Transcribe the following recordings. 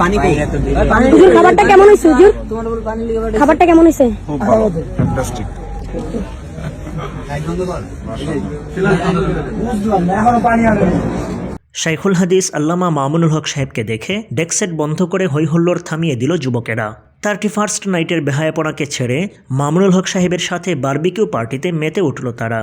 পানি কই? খাবারটা কেমন হয়েছে হুজুর? তোমার বল পানি লিগে বাড়ি খাবারটা কেমন হয়েছে? ফ্যান্টাস্টিক শাইখুল হাদিস আল্লামা মামুনুল হক সাহেবকে দেখে ডেকসেট বন্ধ করে হৈহল্লোর থামিয়ে দিল যুবকেরা। থার্টি ফার্স্ট নাইটের বেহায়াপনাকে ছেড়ে মামুনুল হক সাহেবের সাথে বারবিকিউ পার্টিতে মেতে উঠল তারা।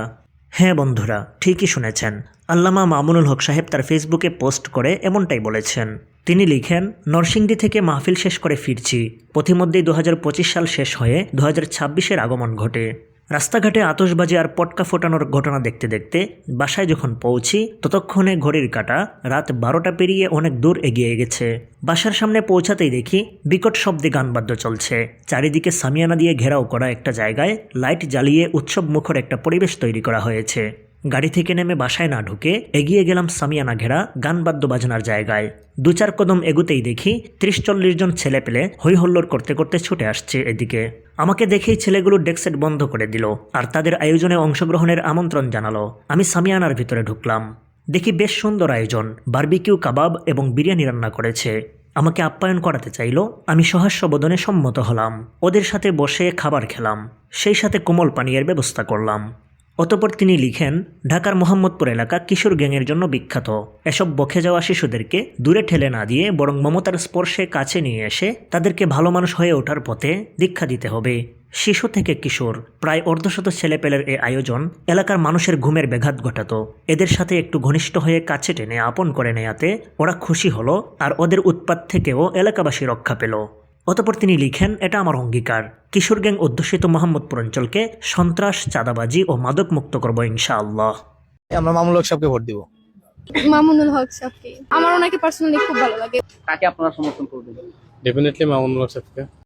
হ্যাঁ বন্ধুরা ঠিকই শুনেছেন। আল্লামা মামুনুল হক সাহেব তার ফেসবুকে পোস্ট করে এমনটাই বলেছেন। তিনি লিখেন, নরসিংদী থেকে মাহফিল শেষ করে ফিরছি। পথিমধ্যেই দু হাজার পঁচিশ সাল শেষ হয়ে দু হাজার আগমন ঘটে। রাস্তাঘাটে আতসবাজি আর পটকা ফোটানোর ঘটনা দেখতে দেখতে বাসায় যখন পৌঁছি, ততক্ষণে ঘড়ির কাটা রাত বারোটা পেরিয়ে অনেক দূর এগিয়ে গেছে। বাসার সামনে পৌঁছাতেই দেখি বিকট শব্দে গানবাদ্য চলছে। চারিদিকে সামিয়ানা দিয়ে ঘেরাও করা একটা জায়গায় লাইট জ্বালিয়ে উৎসব মুখর একটা পরিবেশ তৈরি করা হয়েছে। গাড়ি থেকে নেমে বাসায় না ঢুকে এগিয়ে গেলাম সামিয়ানা ঘেরা গান বাদ্য বাজনার জায়গায়। দু চার কদম এগুতেই দেখি ত্রিশ চল্লিশ জন ছেলে পেলে হই হল্লোর করতে করতে ছুটে আসছে এদিকে। আমাকে দেখেই ছেলেগুলো ডেস্কসেট বন্ধ করে দিল আর তাদের আয়োজনে অংশগ্রহণের আমন্ত্রণ জানালো। আমি সামিয়ানার ভিতরে ঢুকলাম। দেখি বেশ সুন্দর আয়োজন। বারবিকিউ কাবাব এবং বিরিয়ানি রান্না করেছে। আমাকে আপ্যায়ন করাতে চাইলো। আমি সহাস্য বদনে সম্মত হলাম। ওদের সাথে বসে খাবার খেলাম। সেই সাথে কোমল পানীয়ের ব্যবস্থা করলাম। অতপর তিনি লিখেন, ঢাকার মোহাম্মদপুর এলাকা কিশোর গ্যাংয়ের জন্য বিখ্যাত। এসব বখে যাওয়া শিশুদেরকে দূরে ঠেলে না দিয়ে বরং মমতার স্পর্শে কাছে নিয়ে এসে তাদেরকে ভালো মানুষ হয়ে ওঠার পথে দীক্ষা দিতে হবে। শিশু থেকে কিশোর, প্রায় অর্ধশত ছেলেপেলের এই আয়োজন এলাকার মানুষের ঘুমের ব্যাঘাত ঘটাত। এদের সাথে একটু ঘনিষ্ঠ হয়ে কাছে টেনে আপন করে নেয়াতে ওরা খুশি হলো আর ওদের উৎপাত থেকেও এলাকাবাসী রক্ষা পেল। অতপর তিনি লিখেন এটা আমার অঙ্গীকার। কিশোর গ্যাং অধ্যুষিত মোহাম্মদপুর অঞ্চলকে সন্ত্রাস চাঁদাবাজি ও মাদক মুক্ত করব ইনশাআল্লাহ। আমরা মামুল হক সাহেবকে ভোট দিব। মামুনুল হক সাহেবকে। আমার ওনাকে পার্সোনালি খুব ভালো লাগে। কাকে আপনারা সমর্থন করবেন? ডেফিনেটলি মামুনুল হক সাহেবকে।